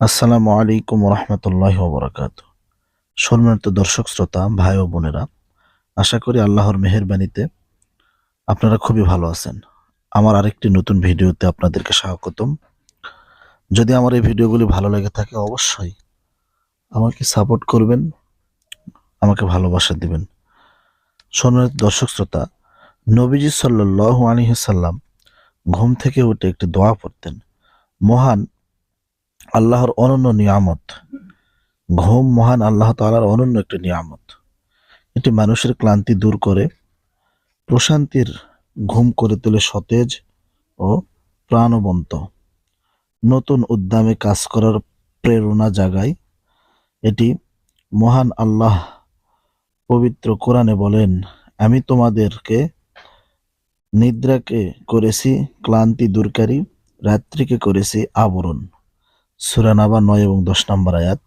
আসসালামু আলাইকুম রহমতুল্লাহ বরকাত সম্মানিত দর্শক, শ্রোতা, ভাই ও বোনেরা, আশা করি আল্লাহর মেহেরবানিতে আপনারা খুবই ভালো আছেন। আমার আরেকটি নতুন ভিডিওতে আপনাদেরকে স্বাগতম। যদি আমার এই ভিডিওগুলি ভালো লেগে থাকে, অবশ্যই আমাকে সাপোর্ট করবেন, আমাকে ভালোবাসা দিবেন। সম্মানিত দর্শক, শ্রোতা, নবীজি সাল্লাহ আলহিসাল্লাম ঘুম থেকে উঠে একটি দোয়া পড়তেন। মহান আল্লাহর অনন্য নিয়ামত। ঘুম মহান আল্লাহ তাআলার অনন্য একটি নিয়ামত। এটি মানুষের ক্লান্তি দূর করে, প্রশান্তির ঘুম করে তোলে সতেজ ও প্রাণবন্ত। নতুন উদ্যমে কাজ করার প্রেরণা জাগায়। এটি মহান আল্লাহ পবিত্র কোরআনে বলেন, আমি তোমাদেরকে নিদ্রাকে করেছি, ক্লান্তি দূরকারী, রাত্রিকে করেছি আবরণ। সুরানাবা নয় এবং দশ নম্বর আয়াত।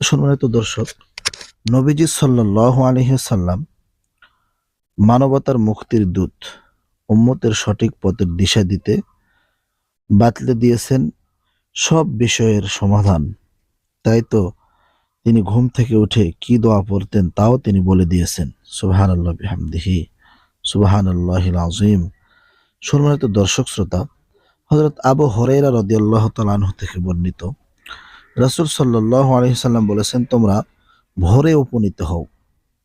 সম্মানিত দর্শক, নবীজি সাল্লাহ আলহিসাল্লাম মানবতার মুক্তির দূত, উম্মতের সঠিক পথের দিশা দিতে বাতলে দিয়েছেন সব বিষয়ের সমাধান। তাই তো তিনি ঘুম থেকে উঠে কি দোয়া পড়তেন তাও তিনি বলে দিয়েছেন সুবাহান আল্লাহ বিহামদিহি সুবাহান আল্লাহ আজিম সম্মানিত দর্শক, শ্রোতা হজরত আবু হরেরা রদি আল্লাহ তালাহ থেকে বর্ণিত, রাসুল সাল্লাহ আলহিসাল্লাম বলেছেন, তোমরা ভোরে উপনীত হও।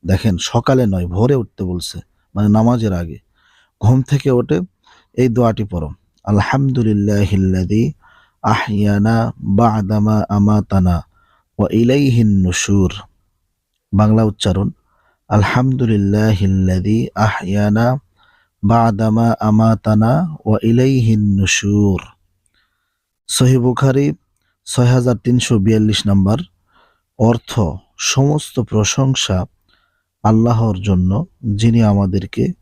দেখেন, সকালে নয়, ভোরে উঠতে বলছে মানে নামাজের আগে। ঘুম থেকে ওঠে, এই দোয়াটি পড়ো আলহামদুলিল্লাহিল্লাদি আহিয়ানা বাদামা আমাতানা ও ইলাইহিন নুশুর। বাংলা উচ্চারণ আলহামদুলিল্লাহিল্লাদি আহিয়ানা বাদামা আমাতানা ও ইলাইহিন নুশুর। সহি বুখারি, ছয় হাজার তিনশো বিয়াল্লিশ নম্বর। অর্থ, সমস্ত প্রশংসা আল্লাহর জন্য, যিনি আমাদেরকে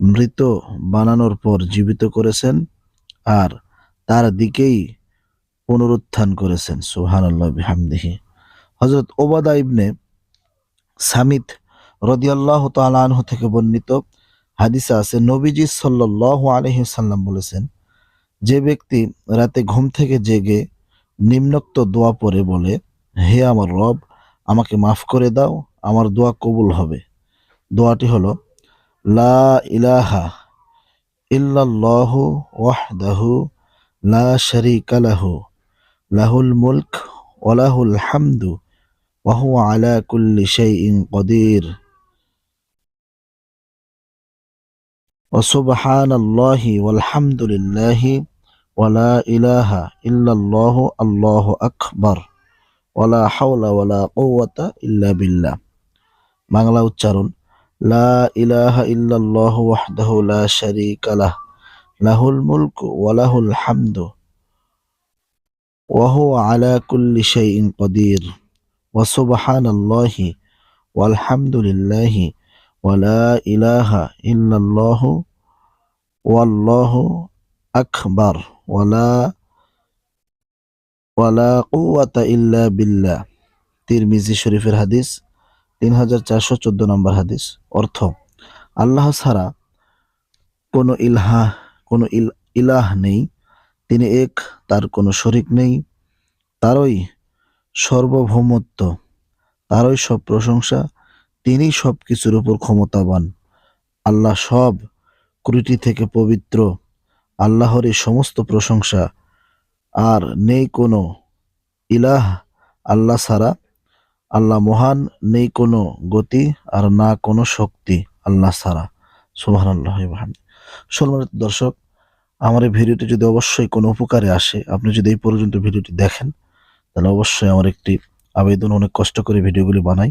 মৃত বানানোর পর জীবিত করেছেন আর তার দিকেই পুনরুত্থান করেছেন। সুহান আল্লাহ বিহামদিহি। হজরত ওবাদা ইবনে সামিত রদিয়াল্লাহ তালাহ থেকে বর্ণিত হাদিসে আছে, নবীজি সাল্লাহ আলহিসাল্লাম বলেছেন, যে ব্যক্তি রাতে ঘুম থেকে জেগে নিম্নোক্ত দোয়া পরে বলে, হে আমার রব, আমাকে মাফ করে দাও, আমার দোয়া কবুল হবে। দোয়াটি হলো, লা ইলাহা ইল্লাল্লাহু ওয়াহদাহু লা শারীকা লাহু, লাহুল মুলক ওয়া লাহুল হামদু, ওয়া হুয়া আলা কুল্লি শাইইন কদির। وسبحان الله والحمد لله ولا إله إلا الله الله أكبر ولا حول ولا قوة إلا بالله বাংলা উচ্চারণ লা ইলাহা ইল্লাল্লাহু ওয়াহদাহু লা শারীকা লাহ লাহুল মুলকু ওয়া লাহুল হামদু ওয়া হুয়া আলা কুল্লি শাইইন কদির ওয়া সুবহানাল্লাহি ওয়াল হামদুলিল্লাহি ওয়া লা ইলাহা ইল্লাল্লাহু ওয়াল্লাহু আকবার ওয়ালা ওয়ালা কুওয়াতা ইল্লা বিল্লাহ তিরমিজি শরীফের হাদিস তিন হাজার চারশো চোদ্দ নম্বর হাদিস। অর্থ, আল্লাহ ছাড়া কোনো ইলহা, কোনো ইল, ইলাহ নেই। তিনি এক, তার কোনো শরিক নেই। তারই সর্বভৌমত্ব, তারই সব প্রশংসা তিনি সব কিছুর উপর ক্ষমতাবান। আল্লাহ সব ক্রুটি থেকে পবিত্র, আল্লাহর এই সমস্ত প্রশংসা। আর নেই কোনো ইলাহ আল্লাহ ছাড়া। আল্লাহ মহান, নেই কোনো গতি আর না কোনো শক্তি আল্লাহ ছাড়া। সুহান আল্লাহ সম্মানিত দর্শক, আমার এই ভিডিওটি যদি অবশ্যই কোনো উপকারে আসে, আপনি যদি এই পর্যন্ত ভিডিওটি দেখেন, তাহলে অবশ্যই আমার একটি আবেদন, অনেক কষ্ট করে ভিডিওগুলি বানাই।